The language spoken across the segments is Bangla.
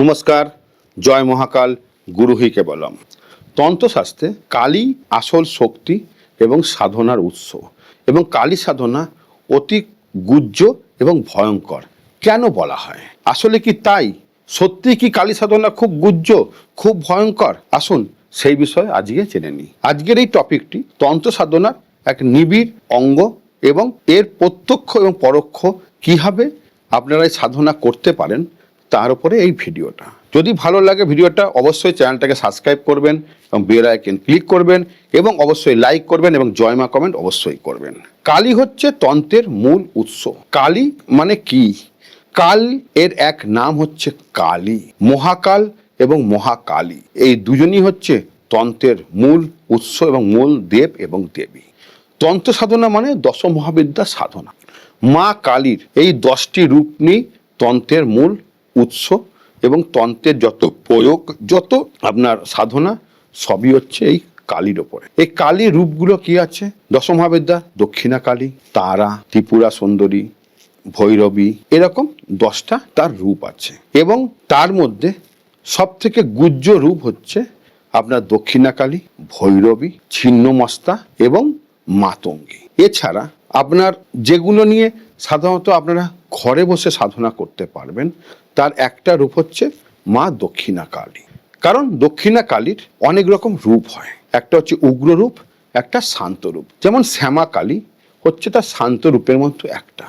নমস্কার, জয় মহাকাল গুরুহি কেবলম। তন্ত্রশাস্ত্রে কালী আসল শক্তি এবং সাধনার উৎস, এবং কালী সাধনা অতি গুজ্জ এবং ভয়ঙ্কর। কেন বলা হয়? আসলে কি তাই? সত্যি কি কালী সাধনা খুব গুজ্জ, খুব ভয়ঙ্কর? আসুন সেই বিষয়ে আজকে জেনে নিই। আজকের এই টপিকটি তন্ত্র সাধনার এক নিবিড় অঙ্গ এবং এর প্রত্যক্ষ এবং পরোক্ষ কীভাবে আপনারা এই সাধনা করতে পারেন তার উপরে এই ভিডিওটা। যদি ভালো লাগে ভিডিওটা, অবশ্যই চ্যানেলটাকে সাবস্ক্রাইব করবেন এবং বেল আইকন ক্লিক করবেন এবং অবশ্যই লাইক করবেন এবং জয়মা কমেন্ট অবশ্যই করবেন। কালী হচ্ছে তন্ত্রের মূল উৎস। কালী মানে কি? কাল এর এক নাম হচ্ছে কালী, মহাকাল এবং মহাকালী। এই দুজনই হচ্ছে তন্ত্রের মূল উৎস এবং মূল দেব এবং দেবী। তন্ত্র সাধনা মানে দশ মহাবিদ্যা সাধনা। মা কালীর এই দশটি রূপ নিয়েই তন্ত্রের মূল উৎস এবং তন্ত্রের যত প্রয়োগ, যত আপনার সাধনা, সবই হচ্ছে এই কালীর ওপরে। এই কালীর রূপগুলো কি আছে? দশ মহাবিদ্যা দক্ষিণা কালী, তারা, ত্রিপুরা সুন্দরী, ভৈরবী, এরকম দশটা তার রূপ আছে। এবং তার মধ্যে সব থেকে গুজ্জ রূপ হচ্ছে আপনার দক্ষিণাকালী ভৈরবী, ছিন্নমস্তা এবং মাতঙ্গী। এছাড়া আপনার যেগুলো নিয়ে সাধারণত আপনারা ঘরে বসে সাধনা করতে পারবেন তার একটা রূপ হচ্ছে মা দক্ষিণা কালী কারণ দক্ষিণা কালীর অনেক রকম রূপ হয়। একটা হচ্ছে উগ্র রূপ, একটা শান্ত রূপ। যেমন শ্যামা কালী হচ্ছে তার শান্ত রূপের মতো একটা।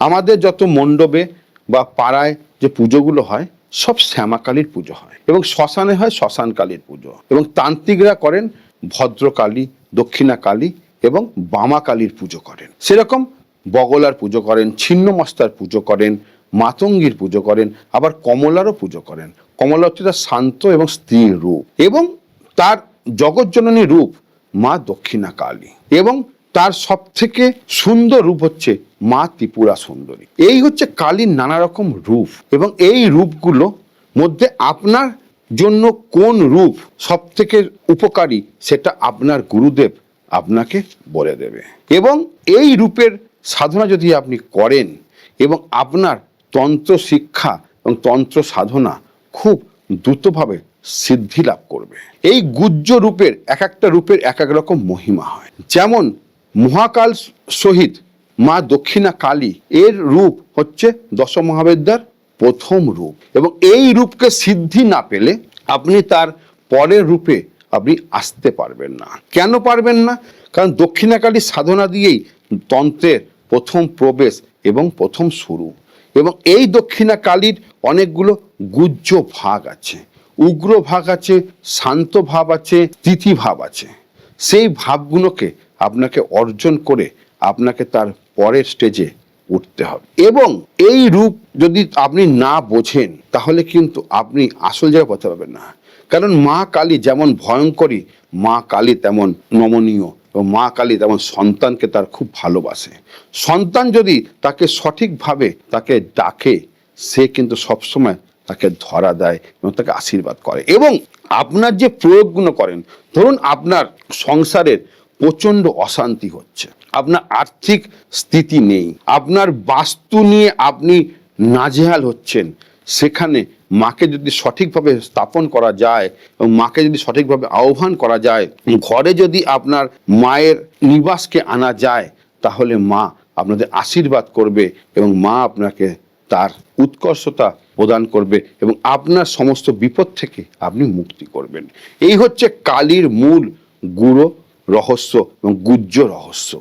আমাদের যত মণ্ডপে বা পাড়ায় যে পুজোগুলো হয়, সব শ্যামাকালীর পুজো হয় এবং শ্মশানে হয় শ্মশান কালীর পুজো। এবং তান্ত্রিকরা করেন ভদ্রকালী দক্ষিণা কালী এবং বামা কালীর পুজো করেন। সেরকম বগলার পুজো করেন, ছিন্নমস্তার পুজো করেন মাতঙ্গীর পুজো করেন, আবার কমলারও পুজো করেন। কমলা হচ্ছে তার শান্ত এবং স্ত্রীর রূপ এবং তার জগজ্জননী রূপ মা দক্ষিণা কালী এবং তার সব থেকে সুন্দর রূপ হচ্ছে মা ত্রিপুরা সুন্দরী। এই হচ্ছে কালীর নানা রকম রূপ এবং এই রূপগুলো মধ্যে আপনার জন্য কোন রূপ সব থেকে উপকারী সেটা আপনার গুরুদেব আপনাকে বলে দেবে। এবং এই রূপের সাধনা যদি আপনি করেন এবং আপনার তন্ত্র শিক্ষা এবং তন্ত্র সাধনা খুব দ্রুতভাবে সিদ্ধি লাভ করবে। এই গুজ্জ রূপের এক একটা রূপের এক এক রকম মহিমা হয়। যেমন মহাকাল সহিত মা দক্ষিণা কালী এর রূপ হচ্ছে দশ মহাবিদ্যার প্রথম রূপ এবং এই রূপকে সিদ্ধি না পেলে আপনি তার পরের রূপে আপনি আসতে পারবেন না। কেন পারবেন না? কারণ দক্ষিণাকালী সাধনা দিয়েই তন্ত্রের প্রথম প্রবেশ এবং প্রথম শুরু। এবং এই দক্ষিণা কালীর অনেকগুলো গুজ্জ ভাগ আছে। উগ্র ভাগ আছে, শান্ত ভাব আছে, তিথি ভাব আছে। সেই ভাবগুলোকে আপনাকে অর্জন করে আপনাকে তার পরের স্টেজে উঠতে হবে। এবং এই রূপ যদি আপনি না বোঝেন, তাহলে কিন্তু আপনি আসল জায়গায় পৌঁছতে পাবেন না। কারণ মা কালী যেমন ভয়ঙ্করী, মা কালী তেমন নমনীয়। এবং মা কালী তেমন সন্তানকে তার খুব ভালোবাসে। সন্তান যদি তাকে সঠিকভাবে তাকে ডাকে, সে কিন্তু সবসময় তাকে ধরা দেয় এবং তাকে আশীর্বাদ করে। এবং আপনার যে প্রয়োগগুলো করেন, ধরুন আপনার সংসারের প্রচণ্ড অশান্তি হচ্ছে, আপনার আর্থিক স্থিতি নেই, আপনার বাস্তু নিয়ে আপনি নাজেহাল হচ্ছেন সেখানে মাকে যদি সঠিকভাবে স্থাপন করা যায় এবং মাকে যদি সঠিকভাবে আহ্বান করা যায়, ঘরে যদি আপনার মায়ের নিবাসকে আনা যায়, তাহলে মা আপনাদের আশীর্বাদ করবে এবং মা আপনাকে তার উৎকর্ষতা প্রদান করবে এবং আপনার সমস্ত বিপদ থেকে আপনি মুক্তি করবেন। এই হচ্ছে কালীর মূল গুরু রহস্য এবং গুজ্জ রহস্য।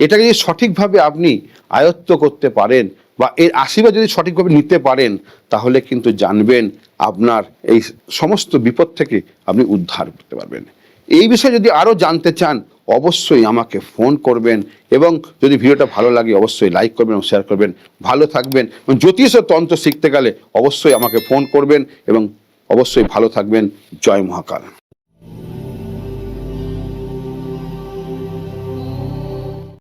এটাকে যদি সঠিকভাবে আপনি আয়ত্ত করতে পারেন বা এর আশীর্বাদ যদি সঠিকভাবে নিতে পারেন, তাহলে কিন্তু জানবেন আপনার এই সমস্ত বিপদ থেকে আপনি উদ্ধার করতে পারবেন। এই বিষয়ে যদি আরও জানতে চান, অবশ্যই আমাকে ফোন করবেন এবং যদি ভিডিওটা ভালো লাগে, অবশ্যই লাইক করবেন এবং শেয়ার করবেন। ভালো থাকবেন এবং জ্যোতিষ ও তন্ত্র শিখতে গেলে অবশ্যই আমাকে ফোন করবেন এবং অবশ্যই ভালো থাকবেন। জয় মহাকাল।